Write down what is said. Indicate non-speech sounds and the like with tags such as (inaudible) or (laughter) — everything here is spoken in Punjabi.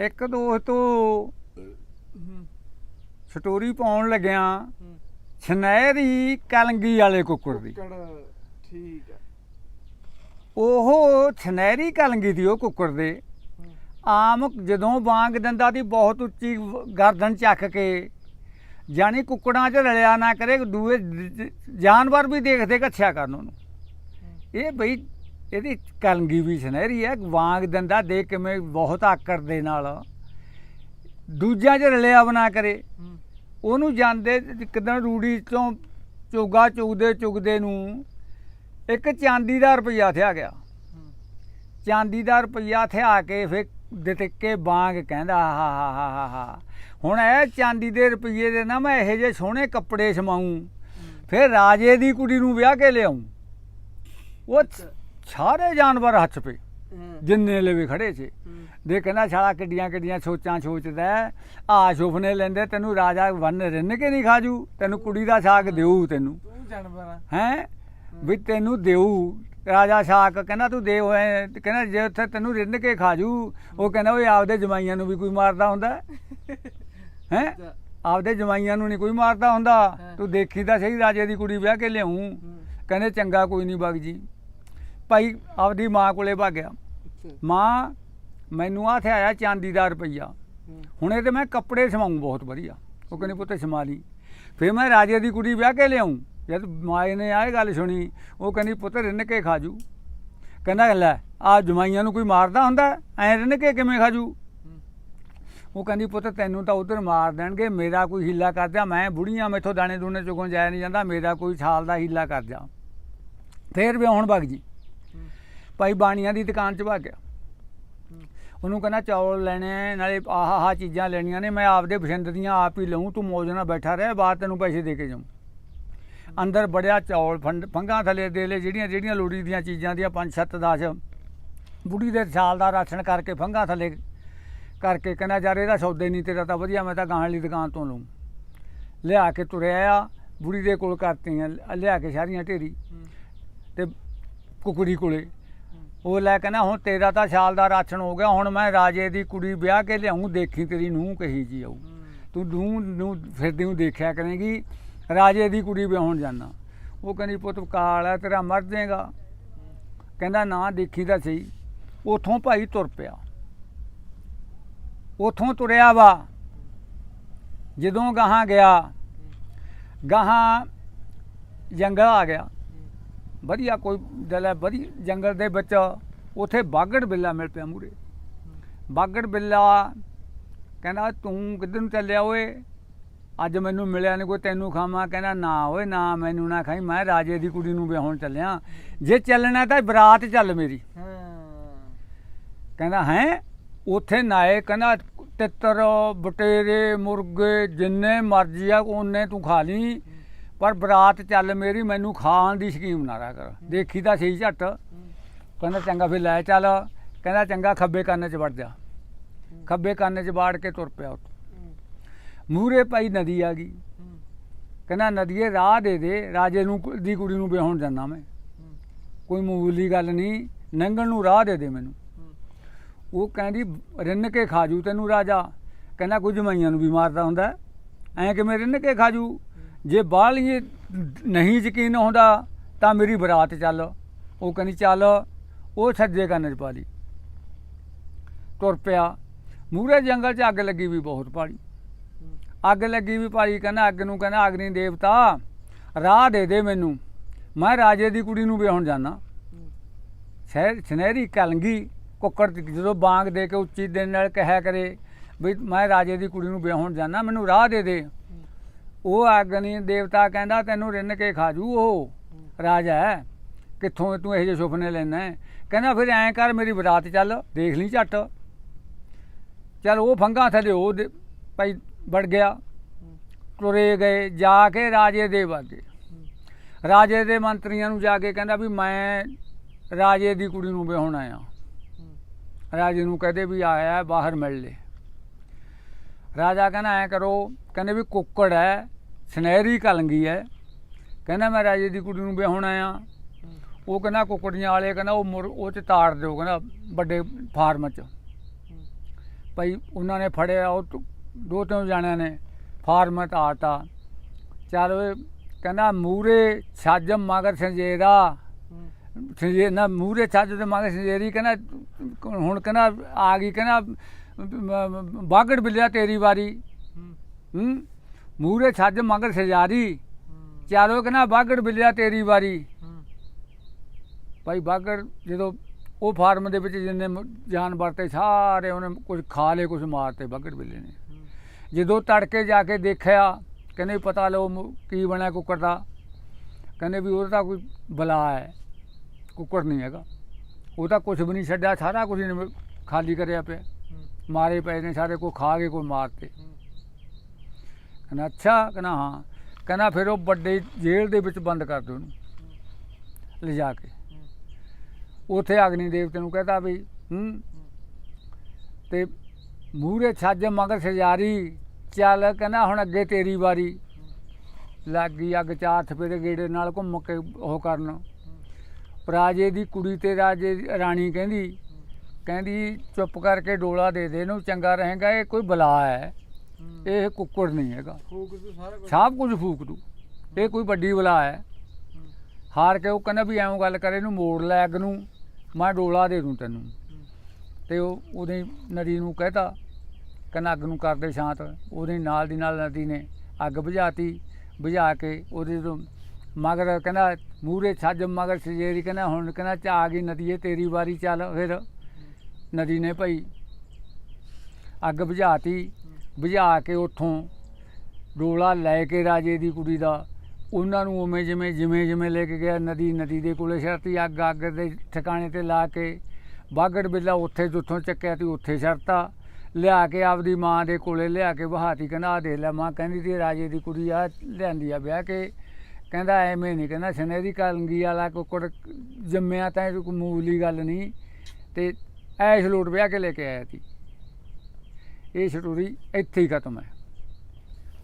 ਇੱਕ ਦੋ ਤੋਂ ਹੂੰ ਸਟੋਰੀ ਪਾਉਣ ਲੱਗਿਆ ਹੂੰ ਛਨੈਰੀ ਕਲੰਗੀ ਵਾਲੇ ਕੁੱਕੜ ਦੀ। ਠੀਕ ਹੈ ਉਹ ਛਨੈਰੀ ਕਲੰਗੀ ਦੀ ਉਹ ਕੁੱਕੜ ਦੇ। ਆਮ ਜਦੋਂ ਵਾਂਗ ਦਿੰਦਾ ਦੀ ਬਹੁਤ ਉੱਚੀ ਗਰਦਨ ਚੱਕ ਕੇ ਜਾਨੀ ਕੁੱਕੜਾਂ 'ਚ ਰਲਿਆ ਨਾ ਕਰੇ ਦੂਏ ਜਾਨਵਰ ਵੀ ਦੇਖਦੇ ਕੱਛਿਆ ਕਰਨ ਉਹਨੂੰ। ਇਹ ਬਈ ਇਹਦੀ ਕਲੰਗੀ ਵੀ ਸੁਨਹਿਰੀ ਹੈ ਵਾਂਗ ਦਿੰਦਾ ਦੇ ਕਿਵੇਂ ਬਹੁਤ ਆਕੜ ਦੇ ਨਾਲ। ਦੂਜਿਆਂ 'ਚ ਰਲਿਆ ਬਣਾ ਕਰੇ। ਉਹਨੂੰ ਜਾਂਦੇ ਇੱਕ ਦਿਨ ਰੂੜੀ ਤੋਂ ਚੋਗਾ ਚੁਗਦੇ ਚੁਗਦੇ ਨੂੰ ਇੱਕ ਚਾਂਦੀ ਦਾ ਰੁਪਈਆ ਥਿਆ ਗਿਆ। ਚਾਂਦੀ ਦਾ ਰੁਪਈਆ ਥਿਆ ਕੇ ਫਿਰ ਦਿੱਤੇ ਬਾਂਗ ਕਹਿੰਦਾ ਹਾ ਹਾ ਹਾ ਹਾ ਹਾ ਹੁਣ ਇਹ ਚਾਂਦੀ ਦੇ ਰੁਪਈਏ ਦੇ ਨਾ ਮੈਂ ਇਹੋ ਜਿਹੇ ਸੋਹਣੇ ਕੱਪੜੇ ਸਮਾਉਂ ਫਿਰ ਰਾਜੇ ਦੀ ਕੁੜੀ ਨੂੰ ਵਿਆਹ ਕੇ ਲਿਆਉਂ ਉਹ। ਸਾਰੇ ਜਾਨਵਰ ਹੱਥ ਪਏ। ਜਿੰਨੇ ਲਵੇ ਖੜੇ ਸੀ। ਦੇ ਕਹਿੰਦਾ ਛਾਲਾ ਕਿੱਡੀਆਂ ਕਿੱਡੀਆਂ ਸੋਚਾਂ ਸੋਚਦਾ। ਆ ਸੁਪਨੇ ਲੈਂਦੇ ਤੈਨੂੰ ਰਾਜਾ ਵੰਨ ਰਿੰਨ ਕੇ ਨਹੀਂ ਖਾਜੂ। ਤੈਨੂੰ ਕੁੜੀ ਦਾ ਸਾਗ ਦੇਊ ਤੈਨੂੰ। ਜਾਨਵਰ ਹੈ? ਵੀ ਤੈਨੂੰ ਦੇਊ। ਰਾਜਾ ਸ਼ਾਕ ਕਹਿੰਦਾ ਤੂੰ ਦੇ ਹੋਏ ਕਹਿੰਦਾ ਜੇ ਉੱਥੇ ਤੈਨੂੰ ਰਿੰਨ ਕੇ ਖਾਜੂ ਉਹ ਕਹਿੰਦਾ ਓਏ ਆਪਦੇ ਜਮਾਈਆਂ ਨੂੰ ਵੀ ਕੋਈ ਮਾਰਦਾ ਹੁੰਦਾ ਹੈ। (laughs) ਆਪਦੇ ਜਮਾਈਆਂ ਨੂੰ ਨਹੀਂ ਕੋਈ ਮਾਰਦਾ ਹੁੰਦਾ। ਤੂੰ ਦੇਖੀ ਤਾਂ ਸਹੀ ਰਾਜੇ ਦੀ ਕੁੜੀ ਵਿਆਹ ਕੇ ਲਿਆਉਂ ਕਹਿੰਦੇ ਚੰਗਾ ਕੋਈ ਨਹੀਂ ਬਗ ਜੀ। ਭਾਈ ਆਪਦੀ ਮਾਂ ਕੋਲੇ ਭੱਗ ਗਿਆ। ਅੱਛਾ। ਮਾਂ ਮੈਨੂੰ ਆ ਆਇਆ ਚਾਂਦੀ ਦਾ ਰੁਪਈਆ ਹੁਣ ਇਹਦੇ ਮੈਂ ਕੱਪੜੇ ਸਮਾਉਂ ਬਹੁਤ ਵਧੀਆ। ਉਹ ਕਹਿੰਦੀ ਪੁੱਤ ਸਮਾ ਲਈ। ਫਿਰ ਮੈਂ ਰਾਜੇ ਦੀ ਕੁੜੀ ਵਿਆਹ ਕੇ ਲਿਆਉਂ ਜਦ ਮਾਏ ਨੇ ਆਹ ਗੱਲ ਸੁਣੀ ਉਹ ਕਹਿੰਦੀ ਪੁੱਤ ਰਿੰਨ ਕੇ ਖਾਜੂ ਕਹਿੰਦਾ ਲੈ ਆ ਜਮਾਈਆਂ ਨੂੰ ਕੋਈ ਮਾਰਦਾ ਹੁੰਦਾ? ਐ ਰਿੰਨ ਕੇ ਕਿਵੇਂ ਖਾਜੂ ਉਹ ਕਹਿੰਦੀ ਪੁੱਤ ਤੈਨੂੰ ਤਾਂ ਉਧਰ ਮਾਰ ਦੇਣਗੇ ਮੇਰਾ ਕੋਈ ਹੀਲਾ ਕਰ ਮੈਂ ਬੁੜੀਆਂ ਮੈਥੋਂ ਦਾਣੇ ਦੂਣੇ ਚੁਗੋਂ ਜਾਇਆ ਨਹੀਂ ਜਾਂਦਾ ਮੇਰਾ ਕੋਈ ਛਾਲ ਦਾ ਹੀਲਾ ਕਰ ਜਾ। ਫੇਰ ਵੀ ਹੁਣ ਵਗ ਜੀ। ਭਾਈ ਬਾਣੀਆਂ ਦੀ ਦੁਕਾਨ 'ਚ ਵਗ ਗਿਆ। ਉਹਨੂੰ ਕਹਿੰਦਾ ਚੌਲ ਲੈਣੇ ਨਾਲੇ ਆਹ ਆਹ ਚੀਜ਼ਾਂ ਲੈਣੀਆਂ ਨੇ ਮੈਂ ਆਪਦੇ ਪਸੰਦ ਦੀਆਂ ਆਪ ਹੀ ਲਊਂ ਤੂੰ ਮੌਜ ਨਾਲ ਬੈਠਾ ਰਹਿ ਬਾਅਦ ਤੈਨੂੰ ਪੈਸੇ ਦੇ ਕੇ ਜਾਊਂ। ਅੰਦਰ ਬੜਿਆ ਚੌਲ ਫੰਡ ਫੰਗਾ ਥੱਲੇ ਦੇ ਲੈ ਜਿਹੜੀਆਂ ਜਿਹੜੀਆਂ ਲੋੜੀ ਦੀਆਂ ਚੀਜ਼ਾਂ ਦੀਆਂ 5 7 10 ਬੁੜੀ ਦੇ ਸਾਲ ਦਾ ਰਾਸ਼ਨ ਕਰਕੇ ਫੰਗਾ ਥੱਲੇ ਕਰਕੇ ਕਹਿੰਦਾ ਯਾਰ ਇਹਦਾ ਸੌਦੇ ਨਹੀਂ ਤੇਰਾ ਤਾਂ ਵਧੀਆ ਮੈਂ ਤਾਂ ਗਾਹਾਂ ਵਾਲੀ ਦੁਕਾਨ ਤੋਂ ਲਊਂ। ਲਿਆ ਕੇ ਤੁਰਿਆ ਆ ਬੁੜੀ ਦੇ ਕੋਲ ਕਰਤੀਆਂ ਲਿਆ ਕੇ ਸਾਰੀਆਂ ਢੇਰੀ ਤੇ ਕੁਕੜੀ ਕੋਲੇ। ਉਹ ਲੈ ਕਹਿੰਦਾ ਹੁਣ ਤੇਰਾ ਤਾਂ ਸਾਲ ਦਾ ਰਾਸ਼ਨ ਹੋ ਗਿਆ, ਹੁਣ ਮੈਂ ਰਾਜੇ ਦੀ ਕੁੜੀ ਵਿਆਹ ਕੇ ਲਿਆਉਂ ਦੇਖੀ ਤੇਰੀ ਨੂੰਹ ਕਹੀ ਜੀ ਆਊ। ਤੂੰ ਨੂੰਹ ਨੂੰ ਫਿਰਦੀ ਨੂੰ ਦੇਖਿਆ ਕਰੇਗੀ, ਰਾਜੇ ਦੀ ਕੁੜੀ ਵਿਆਹਣ ਜਾਣਾ। ਉਹ ਕਹਿੰਦੀ, ਪੁੱਤ ਕਾਲ ਹੈ, ਤੇਰਾ ਮਰ ਜਾਏਗਾ। ਕਹਿੰਦਾ, ਨਾ, ਦੇਖੀ ਤਾਂ ਸਹੀ। ਉਥੋਂ ਭਾਈ ਤੁਰ ਪਿਆ। ਉਥੋਂ ਤੁਰਿਆ ਵਾ। ਜਦੋਂ ਗਾਹਾਂ ਗਿਆ, ਗਾਹਾਂ ਜੰਗਲ ਆ ਗਿਆ। ਵਧੀਆ ਕੋਈ ਦਲ ਹੈ ਵਧੀਆ ਜੰਗਲ ਦੇ ਵਿੱਚ ਉਥੇ ਬਾਗੜ ਬਿੱਲਾ ਮਿਲ ਪਿਆ ਮੂਰੇ ਬਾਗੜ ਬਿੱਲਾ ਕਹਿੰਦਾ ਤੂੰ ਕਿੱਧਰ ਨੂੰ ਚੱਲਿਆ ਓਏ? ਅੱਜ ਮੈਨੂੰ ਮਿਲਿਆ ਨਹੀਂ ਕੋਈ ਤੈਨੂੰ ਖਾਵਾਂ। ਕਹਿੰਦਾ ਨਾ ਓਏ ਨਾ ਮੈਨੂੰ ਨਾ ਖਾਈ ਮੈਂ ਰਾਜੇ ਦੀ ਕੁੜੀ ਨੂੰ ਵਿਆਹਣ ਚੱਲਿਆ। ਜੇ ਚੱਲਣਾ ਤਾਂ ਬਰਾਤ ਚੱਲ ਮੇਰੀ। ਕਹਿੰਦਾ ਹੈ? ਉਥੇ ਨਾਏ ਕਹਿੰਦਾ ਤਿੱਤਰ ਬਟੇਰੇ ਮੁਰਗੇ ਜਿੰਨੇ ਮਰਜ਼ੀ ਆ ਉਹਨੇ ਤੂੰ ਖਾ ਲਈ। ਪਰ ਬਰਾਤ ਚੱਲ ਮੇਰੀ ਮੈਨੂੰ ਖਾਣ ਦੀ ਸਕੀਮ ਨਾ ਰਾ ਕਰ। ਦੇਖੀ ਤਾਂ ਸਹੀ ਝੱਟ। ਕਹਿੰਦਾ ਚੰਗਾ ਫਿਰ ਲੈ ਚੱਲ। ਕਹਿੰਦਾ ਚੰਗਾ ਖੱਬੇ ਕੰਨ 'ਚ ਵੜ ਜਾ। ਖੱਬੇ ਕੰਨ 'ਚ ਵਾੜ ਕੇ ਤੁਰ ਪਿਆ ਹੂੰ। ਮੂਰੇ ਪਈ ਨਦੀ ਆ ਗਈ। ਕਹਿੰਦਾ ਨਦੀਏ ਰਾਹ ਦੇ ਦੇ। ਰਾਜੇ ਨੂੰ ਕੁ- ਦੀ ਕੁੜੀ ਨੂੰ ਵਿਆਹਣ ਜਾਣਾ ਮੈਂ। ਕੋਈ ਮਾਮੂਲੀ ਗੱਲ ਨਹੀਂ। ਨੰਗਣ ਨੂੰ ਰਾਹ ਦੇ ਦੇ ਮੈਨੂੰ। ਉਹ ਕਹਿੰਦੀ ਰਿੰਨ ਕੇ ਖਾਜੂ ਤੈਨੂੰ ਰਾਜਾ। ਕਹਿੰਦਾ ਕੁਝ ਜਮਾਈਆਂ ਨੂੰ ਵੀ ਮਾਰਦਾ ਹੁੰਦਾ। ਐ ਕਿਵੇਂ ਰਿੰਨ ਕੇ ਖਾਜੂ ਜੇ ਬਾਹਲੀ ਨਹੀਂ ਯਕੀਨ ਹੁੰਦਾ, ਤਾਂ ਮੇਰੀ ਬਰਾਤ ਚੱਲ। ਉਹ ਕਹਿੰਦੀ, ਚੱਲ। ਉਹ ਸੱਜੇ ਕੰਨ ਚ ਪਾ ਲਈ ਤੁਰ ਪਿਆ। ਮੂਰੇ ਜੰਗਲ 'ਚ ਅੱਗ ਲੱਗੀ ਵੀ ਬਹੁਤ ਪਾੜੀ ਅੱਗ ਲੱਗੀ ਵੀ ਭਾਈ ਕਹਿੰਦਾ, ਅੱਗ ਨੂੰ ਕਹਿੰਦਾ, ਅਗਨੀ ਦੇਵਤਾ, ਰਾਹ ਦੇ ਦੇ ਮੈਨੂੰ। ਮੈਂ ਰਾਜੇ ਦੀ ਕੁੜੀ ਨੂੰ ਵਿਆਹਣ ਜਾਣਾ ਸ਼ਹਿਰ ਸੁਨਹਿਰੀ ਕਲੰਗੀ, ਕੁੱਕੜ ਜਦੋਂ ਬਾਂਗ ਦੇ ਕੇ ਉੱਚੀ ਦਿਨ ਨਾਲ ਕਹਿਆ ਕਰੇ, ਵੀ ਮੈਂ ਰਾਜੇ ਦੀ ਕੁੜੀ ਨੂੰ ਵਿਆਹਣ ਜਾਣਾ ਮੈਨੂੰ ਰਾਹ ਦੇ ਦੇ। ਉਹ ਅਗਨੀ ਦੇਵਤਾ ਕਹਿੰਦਾ, ਤੈਨੂੰ ਰਿੰਨ ਕੇ ਖਾਜੂ ਉਹ ਰਾਜਾ ਹੈ। ਕਿੱਥੋਂ ਤੂੰ ਇਹੋ ਜਿਹੇ ਸੁਪਨੇ ਲੈਣਾ ਹੈ? ਕਹਿੰਦਾ, ਫਿਰ ਐਂ ਕਰ, ਮੇਰੀ ਬਰਾਤ ਚੱਲ, ਦੇਖ ਲਈ ਝੱਟ। ਚੱਲ ਉਹ ਫੰਗਾ ਥੱਲੇ ਉਹ ਭਾਈ ਵੜ ਗਿਆ। ਤੁਰੇ ਗਏ, ਜਾ ਕੇ ਰਾਜੇ ਦੇ ਵਾਗੇ। ਰਾਜੇ ਦੇ ਮੰਤਰੀਆਂ ਨੂੰ ਜਾ ਕੇ ਕਹਿੰਦਾ ਵੀ ਮੈਂ ਰਾਜੇ ਦੀ ਕੁੜੀ ਨੂੰ ਵਿਆਹਣ ਆਇਆ। ਰਾਜੇ ਨੂੰ ਕਹਦੇ ਵੀ ਆਇਆ, ਬਾਹਰ ਮਿਲ ਲੈ। ਰਾਜਾ ਕਹਿੰਦਾ, ਐ ਕਰੋ, ਕਹਿੰਦੇ ਵੀ ਕੁੱਕੜ ਹੈ ਸੁਨਹਿਰੀ ਕਲੰਗੀ ਹੈ। ਕਹਿੰਦਾ ਮੈਂ ਰਾਜੇ ਦੀ ਕੁੜੀ ਨੂੰ ਵਿਆਹਣ ਹੂੰ ਉਹ ਕਹਿੰਦਾ ਕੁੱਕੜੀਆਂ ਵਾਲੇ ਕਹਿੰਦਾ ਉਹ ਮੁਰ ਉਹ ਚ ਤਾੜ ਦਿਓ ਕਹਿੰਦਾ ਵੱਡੇ ਫਾਰਮ ਚ। ਭਾਈ ਉਹਨਾਂ ਨੇ ਫੜਿਆ ਉਹ ਦੋ ਤਿੰਨ ਜਣਿਆਂ ਨੇ ਫਾਰਮ ਤਾਰਤਾ ਚੱਲ ਕਹਿੰਦਾ ਮੂਰੇ ਛੱਜ ਮਗਰ ਸੰਜੇਰਾ। ਸੰਜੇ ਨਾ ਮੂਰੇ ਛੱਜ ਦੇ ਮਗਰ ਸੰਜੇਰੀ ਕਹਿੰਦਾ ਹੁਣ ਕਹਿੰਦਾ ਆ ਗਈ ਕਹਿੰਦਾ ਬਾਗੜ ਬਿੱਲਿਆ ਤੇਰੀ ਵਾਰੀ। ਹੂੰ? ਮੂਰੇ ਛੱਜ ਮੰਗ ਸਜਾਰੀ। ਹੂੰ ਚਾਲੋ ਕਹਿੰਦਾ ਬਾਗੜ ਬਿੱਲਿਆ ਤੇਰੀ ਵਾਰੀ। ਭਾਈ ਬਾਗੜ ਜਦੋਂ ਉਹ ਫਾਰਮ ਦੇ ਵਿੱਚ ਜਿੰਨੇ ਮ- ਜਾਨਵਰ ਤੇ ਸਾਰੇ ਉਹਨੇ ਕੁਝ ਖਾ ਲਏ ਕੁਝ ਮਾਰਤੇ ਬਾਗੜ ਬਿੱਲੇ ਨੇ। ਜਦੋਂ ਤੜਕੇ ਜਾ ਕੇ ਦੇਖਿਆ, ਕਹਿੰਦੇ ਵੀ ਪਤਾ ਲਓ ਕੀ ਬਣਿਆ ਕੁੱਕੜ ਦਾ। ਕਹਿੰਦੇ ਵੀ ਉਹਦਾ ਤਾਂ ਕੋਈ ਬਲਾ ਹੈ, ਕੁੱਕੜ ਨਹੀਂ ਹੈਗਾ। ਉਹ ਤਾਂ ਕੁਝ ਵੀ ਨਹੀਂ ਛੱਡਿਆ, ਸਾਰਾ ਕੁਝ ਖਾਲੀ ਕਰਿਆ ਪਿਆ। ਮਾਰੇ ਪਏ ਨੇ ਸਾਰੇ, ਕੋਈ ਖਾ ਕੇ ਕੋਈ ਮਾਰਤੇ। ਹੂੰ ਕਹਿੰਦਾ, ਅੱਛਾ, ਕਹਿੰਦਾ, ਹਾਂ। ਕਹਿੰਦਾ, ਫਿਰ ਉਹ ਵੱਡੇ ਜੇਲ੍ਹ ਦੇ ਵਿੱਚ ਬੰਦ ਕਰ ਦਿਓ ਉਹਨੂੰ। ਲਿਜਾ ਕੇ। ਹੂੰ ਉਥੇ ਅਗਨੀ ਦੇਵਤੇ ਨੂੰ ਕਹਤਾ ਵੀ, ਹੂੰ। ਤੇ ਮੂਹਰੇ ਛੱਜ ਮਗਰ ਸਜਾਰੀ, ਚੱਲ, ਕਹਿੰਦਾ, ਹੁਣ ਅੱਗੇ ਤੇਰੀ ਵਾਰੀ। ਲੱਗ ਗਈ ਅੱਗ ਚਾਰ ਫੇਰੇ ਗੇੜੇ ਨਾਲ ਘੁੰਮ ਕੇ ਉਹ ਕਰਨ। ਰਾਜੇ ਦੀ ਕੁੜੀ ਤੇ ਰਾਜੇ ਦੀ ਰਾਣੀ ਕਹਿੰਦੀ ਕਹਿੰਦੀ, ਚੁੱਪ ਕਰਕੇ ਡੋਲਾ ਦੇ ਦੇ ਇਹਨੂੰ, ਚੰਗਾ ਰਹੇਗਾ, ਇਹ ਕੋਈ ਬਲਾ ਹੈ। ਇਹ ਕੁੱਕੜ ਨਹੀਂ ਹੈਗਾ। ਫੂਕ ਤੂੰ ਸਾਰਾ ਕੁਝ ਸਭ ਕੁਝ ਫੂਕ ਦੂ। ਇਹ ਕੋਈ ਵੱਡੀ ਬਲਾ ਹੈ। ਹਾਰ ਕੇ ਉਹ ਕਹਿੰਦਾ ਵੀ ਐਵੇਂ ਗੱਲ ਕਰੇ ਇਹਨੂੰ ਮੋੜ ਲੈ ਅੱਗ ਨੂੰ। ਮੈਂ ਡੋਲਾ ਦੇ ਦੂੰ ਤੈਨੂੰ। ਤੇ ਉਹ ਉਹਦੇ ਨਦੀ ਨੂੰ ਕਹਿਤਾ ਕਹਿੰਦਾ ਅੱਗ ਨੂੰ ਕਰਦੇ ਸ਼ਾਂਤ ਉਹਦੇ ਨਾਲ ਦੀ ਨਾਲ ਨਦੀ ਨੇ ਅੱਗ ਬੁਝਾਤੀ। ਬੁਝਾ ਕੇ ਉਹਦੇ ਤੋਂ ਮਗਰ ਕਹਿੰਦਾ ਮੂਰੇ ਛੱਜ ਮਗਰ ਸਜੇਰੀ ਕਹਿੰਦਾ ਹੁਣ ਕਹਿੰਦਾ ਚਾ ਆ ਗਈ ਨਦੀ ਇਹ ਤੇਰੀ ਵਾਰੀ ਚੱਲ। ਫਿਰ ਨਦੀ ਨੇ ਭਾਈ ਅੱਗ ਬੁਝਾਤੀ। ਬੁਝਾ ਕੇ ਉੱਥੋਂ ਡੋਲਾ ਲੈ ਕੇ ਰਾਜੇ ਦੀ ਕੁੜੀ ਦਾ। ਉਹਨਾਂ ਨੂੰ ਉਵੇਂ ਜਿਵੇਂ ਜਿਵੇਂ ਜਿਵੇਂ ਲੈ ਕੇ ਗਿਆ, ਨਦੀ ਨਦੀ ਦੇ ਕੋਲੇ ਛੱਡਤੀ ਅੱਗ ਅੱਗ ਦੇ ਠਿਕਾਣੇ ਤੇ ਲਾ ਕੇ ਬਾਗੜ ਬਿੱਲਾ ਉੱਥੇ ਜਿੱਥੋਂ ਚੱਕਿਆ ਤੀ ਉੱਥੇ ਛੱਡਤਾ ਲਿਆ ਕੇ ਆਪਦੀ ਮਾਂ ਦੇ ਕੋਲੇ ਲਿਆ ਕੇ ਬਹਾਤੀ ਕਹਿੰਦਾ ਆ ਦੇ ਲੈ ਮਾਂ, ਕਹਿੰਦੀ ਤੀ ਰਾਜੇ ਦੀ ਕੁੜੀ ਆ ਲਿਆਂਦੀ ਆ ਵਿਆਹ ਕੇ। ਕਹਿੰਦਾ ਐਵੇਂ ਨਹੀਂ ਕਹਿੰਦਾ ਸਨੇਰੀ ਕਲੰਗੀ ਵਾਲਾ ਕੁੱਕੜ ਜੰਮਿਆ ਤਾਂ ਇਹ ਕੋਈ ਮੂਲੀ ਗੱਲ ਨਹੀਂ ਤੇ ਐਸ਼ ਲੋਟ ਵਿਆਹ ਕੇ ਲੈ ਕੇ ਆਇਆ ਸੀ। ਇਹ ਸਟੋਰੀ ਇੱਥੇ ਹੀ ਖਤਮ ਹੈ।